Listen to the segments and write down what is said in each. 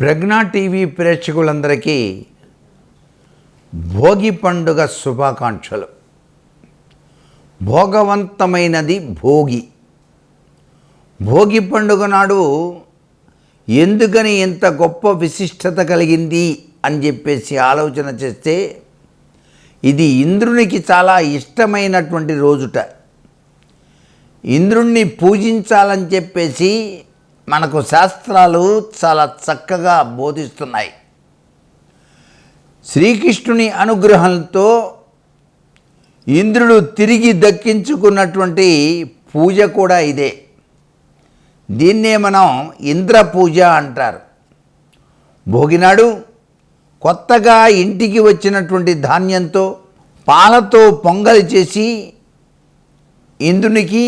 ప్రజ్ఞా TV ప్రేక్షకులందరికీ భోగి పండుగ శుభాకాంక్షలు. భోగవంతమైనది భోగి. భోగి పండుగ నాడు ఎందుకని ఇంత గొప్ప విశిష్టత కలిగింది అని చెప్పేసి ఆలోచన చేస్తే ఇది ఇంద్రునికి చాలా ఇష్టమైనటువంటి రోజుట. ఇంద్రుణ్ణి పూజించాలని చెప్పేసి మనకు శాస్త్రాలు చాలా చక్కగా బోధిస్తున్నాయి. శ్రీకృష్ణుని అనుగ్రహంతో ఇంద్రుడు తిరిగి దక్కించుకున్నటువంటి పూజ కూడా ఇదే. దీన్నే మనం ఇంద్ర పూజ అంటారు. భోగినాడు కొత్తగా ఇంటికి వచ్చినటువంటి ధాన్యంతో పాలతో పొంగలి చేసి ఇంద్రునికి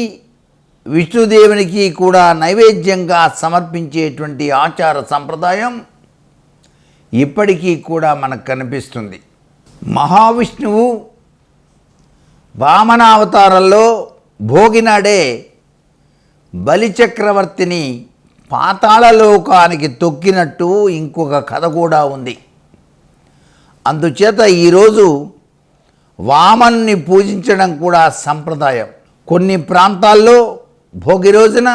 విష్ణుదేవునికి కూడా నైవేద్యంగా సమర్పించేటువంటి ఆచార సంప్రదాయం ఇప్పటికీ కూడా మనకు కనిపిస్తుంది. మహావిష్ణువు వామనావతారంలో భోగినాడే బలిచక్రవర్తిని పాతాళలోకానికి తొక్కినట్టు ఇంకొక కథ కూడా ఉంది. అందుచేత ఈరోజు వామన్ని పూజించడం కూడా సంప్రదాయం. కొన్ని ప్రాంతాల్లో భోగి రోజున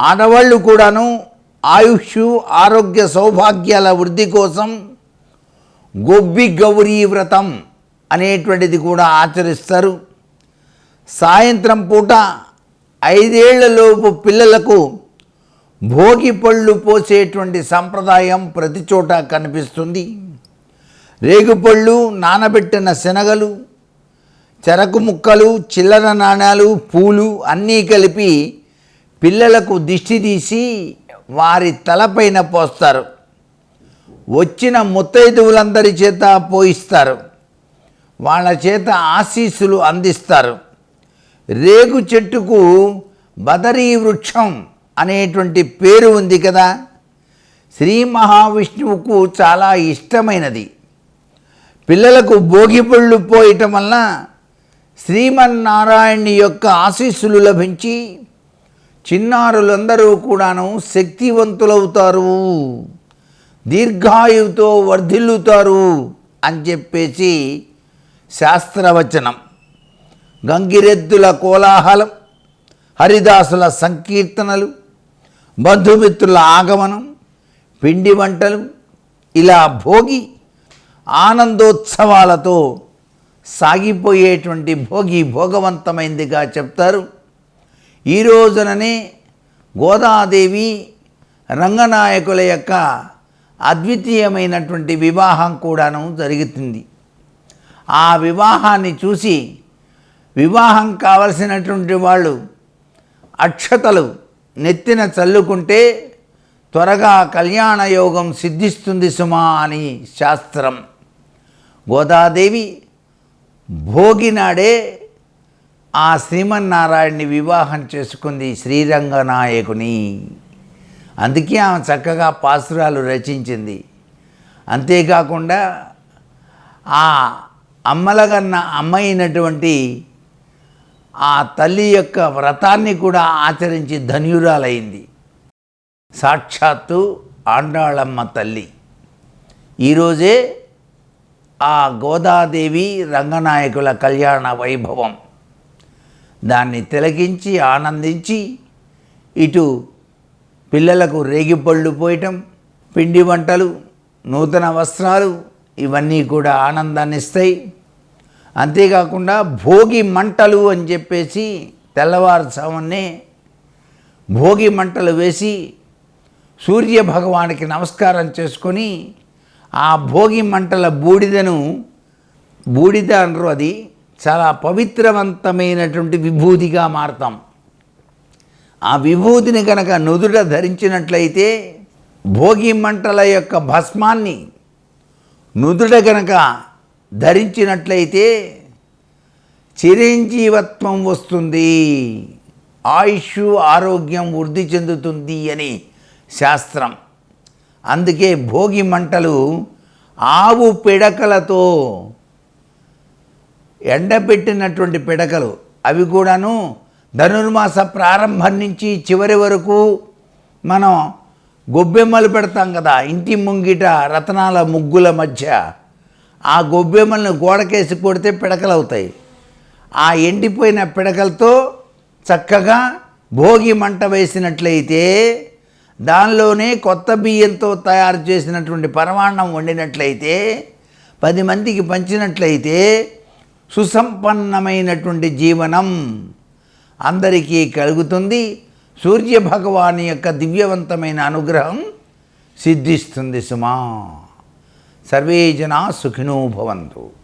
ఆడవాళ్ళు కూడాను ఆయుష్ ఆరోగ్య సౌభాగ్యాల వృద్ధి కోసం గొబ్బి గౌరీ వ్రతం అనేటువంటిది కూడా ఆచరిస్తారు. సాయంత్రం పూట ఐదేళ్ళలోపు పిల్లలకు భోగి పళ్ళు పోసేటువంటి సంప్రదాయం ప్రతి చోట కనిపిస్తుంది. రేగుపళ్ళు నానబెట్టిన శనగలు చెరకు ముక్కలు చిల్లర నాణాలు పూలు అన్నీ కలిపి పిల్లలకు దిష్టి తీసి వారి తలపైన పోస్తారు. వచ్చిన ముత్తైదువులందరి చేత పోయిస్తారు. వాళ్ళ చేత ఆశీస్సులు అందిస్తారు. రేగు చెట్టుకు బదరీ వృక్షం అనేటువంటి పేరు ఉంది కదా. శ్రీ మహావిష్ణువుకు చాలా ఇష్టమైనది. పిల్లలకు భోగిపళ్ళు పోయటం వల్ల శ్రీమన్నారాయణుని యొక్క ఆశీస్సులు లభించి చిన్నారులందరూ కూడాను శక్తివంతులవుతారు. దీర్ఘాయువుతో వర్ధిల్లుతారు అని చెప్పేసి శాస్త్రవచనం. గంగిరెద్దుల కోలాహలం హరిదాసుల సంకీర్తనలు బంధుమిత్రుల ఆగమనం పిండి వంటలు ఇలా భోగి ఆనందోత్సవాలతో సాగిపోయేటువంటి భోగి భోగవంతమైందిగా చెప్తారు. ఈ రోజుననే గోదాదేవి రంగనాయకుల యొక్క అద్వితీయమైనటువంటి వివాహం కూడాను జరుగుతుంది ఆ వివాహాన్ని చూసి వివాహం కావలసినటువంటి వాళ్ళు అక్షతలు నెత్తిన చల్లుకుంటే త్వరగా కళ్యాణ యోగం సిద్ధిస్తుంది సుమా అని శాస్త్రం. గోదాదేవి భోగినాడే ఆ శ్రీమన్నారాయణ్ణి వివాహం చేసుకుంది శ్రీరంగనాయకుని. అందుకే ఆమె చక్కగా పాసురాలు రచించింది. అంతేకాకుండా ఆ అమ్మలగన్న అమ్మ అయినటువంటి ఆ తల్లి యొక్క వ్రతాన్ని కూడా ఆచరించి ధన్యురాలైంది. సాక్షాత్తు ఆండాళమ్మ తల్లి. ఈరోజే ఆ గోదాదేవి రంగనాయకుల కళ్యాణ వైభవం. దాన్ని తిలకించి ఆనందించి ఇటు పిల్లలకు రేగిపళ్ళు పోయటం పిండి వంటలు నూతన వస్త్రాలు ఇవన్నీ కూడా ఆనందాన్ని ఇస్తాయి. అంతేకాకుండా భోగి మంటలు అని చెప్పేసి తెల్లవారుజామునే భోగి మంటలు వేసి సూర్య భగవానికి నమస్కారం చేసుకొని ఆ భోగి మంటల బూడిదను బూడిద అనరు అది చాలా పవిత్రవంతమైనటువంటి విభూతిగా మారతాం. ఆ విభూతిని కనుక నుదుట ధరించినట్లయితే భోగి మంటల యొక్క భస్మాన్ని నుదుట గనక ధరించినట్లయితే చిరంజీవత్వం వస్తుంది ఆయుష్ ఆరోగ్యం వృద్ధి చెందుతుంది అని శాస్త్రం. అందుకే భోగి మంటలు ఆవు పిడకలతో ఎండబెట్టినటువంటి పిడకలు. అవి కూడాను ధనుర్మాస ప్రారంభం నుంచి చివరి వరకు మనం గొబ్బెమ్మలు పెడతాం కదా ఇంటి ముంగిట రతనాల ముగ్గుల మధ్య. ఆ గొబ్బెమ్మలను గోడకేసి కొడితే పిడకలు అవుతాయి ఆ ఎండిపోయిన పిడకలతో చక్కగా భోగి మంట వేసినట్లయితే దానిలోనే కొత్త బియ్యంతో తయారు చేసినటువంటి పరమాన్నం వండినట్లయితే పది మందికి పంచినట్లయితే సుసంపన్నమైనటువంటి జీవనం అందరికీ కలుగుతుంది. సూర్య భగవాన్ యొక్క దివ్యవంతమైన అనుగ్రహం సిద్ధిస్తుంది సుమా. సర్వే జనా సుఖినో భవంతు.